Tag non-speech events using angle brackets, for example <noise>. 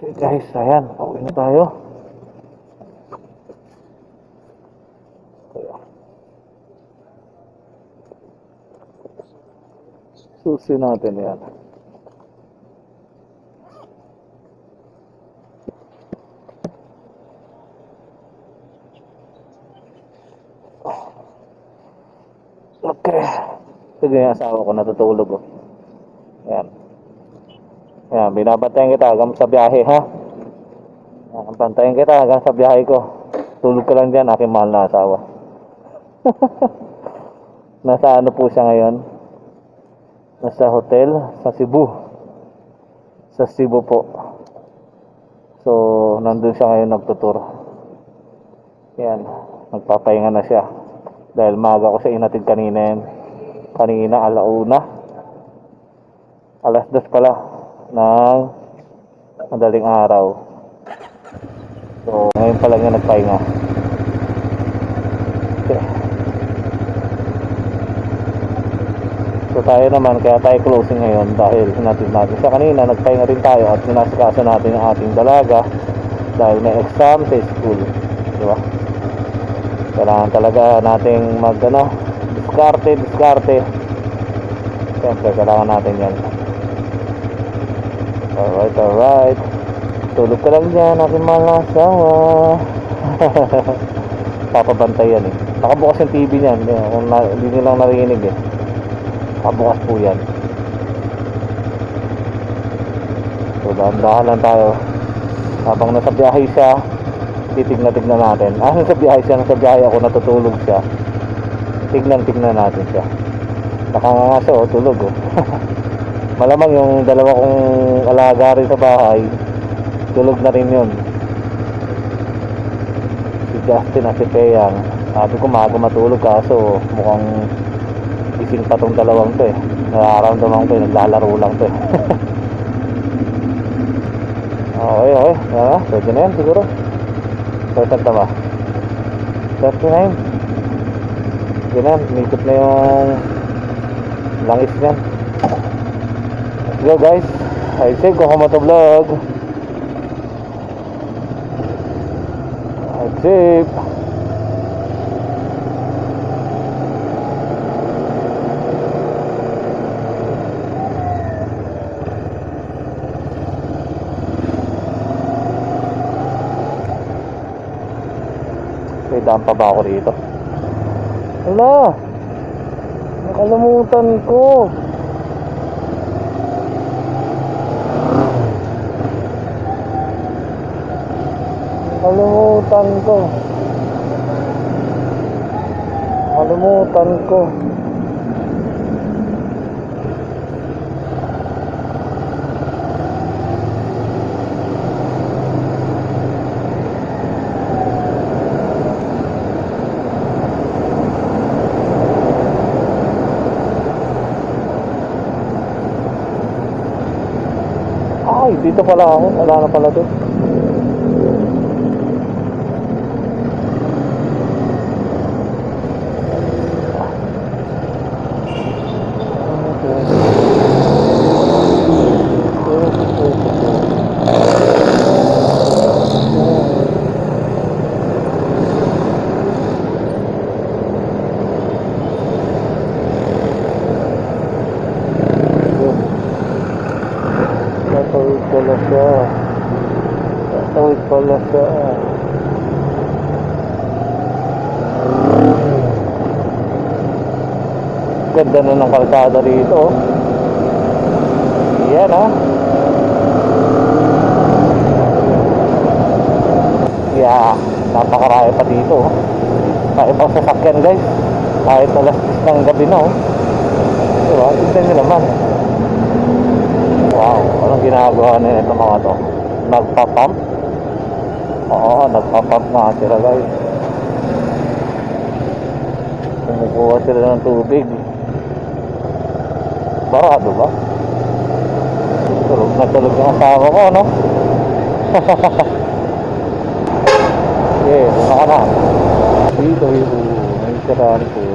Okay guys, ayan, pauwi na tayo. Susi natin yan. Okay. Sige yung asawa ko natutulog oh. Ayan, binabantayan kita hanggang sa biyahe ha. Ayan, bantayan kita hanggang sa biyahe ko. Tulog ka lang dyan, aking mahal na asawa. <laughs> Nasa ano po siya ngayon? Nasa hotel sa Cebu. Sa Cebu po. So, nandun siya ngayon nagtutur. Yan, nagpapahinga na siya. Dahil maga ko siya inatid kanina yan. Kanina, alauna. Alas dos pala ng madaling araw. So, ngayon pa lang niya nagpahinga. So tayo naman, kaya tayo closing ngayon dahil hinatid natin siya kanina, nagpahinga rin tayo at sinasikaso natin ang ating dalaga dahil may exam sa school. Di ba? Kailangan talaga nating mag ano, diskarte, diskarte. Siyempre, kailangan natin yan. Alright, alright. Tulog ka lang dyan, aking mahal na asawa. <laughs> Papabantay yan eh. Nakabukas yung TV niyan. Kung na, hindi nyo lang narinig eh. Nakabukas po yan. So, dahan-dahan lang tayo. Habang nasa biyahe siya, titignan-tignan natin. Ah, nasa biyahe siya, nasa biyahe ako, natutulog siya. Tignan-tignan natin siya. Nakanganga siya, oh, tulog oh. <laughs> Malamang yung dalawa kong alaga rin sa bahay, tulog na rin yun. Si Justin at si Peyang, sabi ko maaga matulog kaso mukhang gising pa tong dalawang to eh. Nararamdaman ko eh, naglalaro lang to eh. <laughs> okay, okay. Na, pwede na yan siguro. Pwede na ba? 39. Sige na, mikot na yung langis niyan. Go guys. I say go home to vlog. I say. May daan pa ba ako rito? Hala! Nakalimutan ko. Kalimutan ko. Kalimutan ko. Ay, dito pala ako. Wala na pala doon. Tatawid pala siya. Tatawid pala siya. Ganda na ng kalsada rito. Yan ah. Yeah, napakarami pa dito. Kahit pang sasakyan guys. Kahit alas 10 ng gabi na oh. Diba? Tignan nyo naman. Wow, anong ginagawa nila itong mga to? Nagpa-pump? Oo, nagpa-pump nga sila guys. Kumukuha sila ng tubig. Barado ba? Tulog na tulog yung asawa ko, no? <laughs> Okay, una ka na. Dito, dito. May saraan po.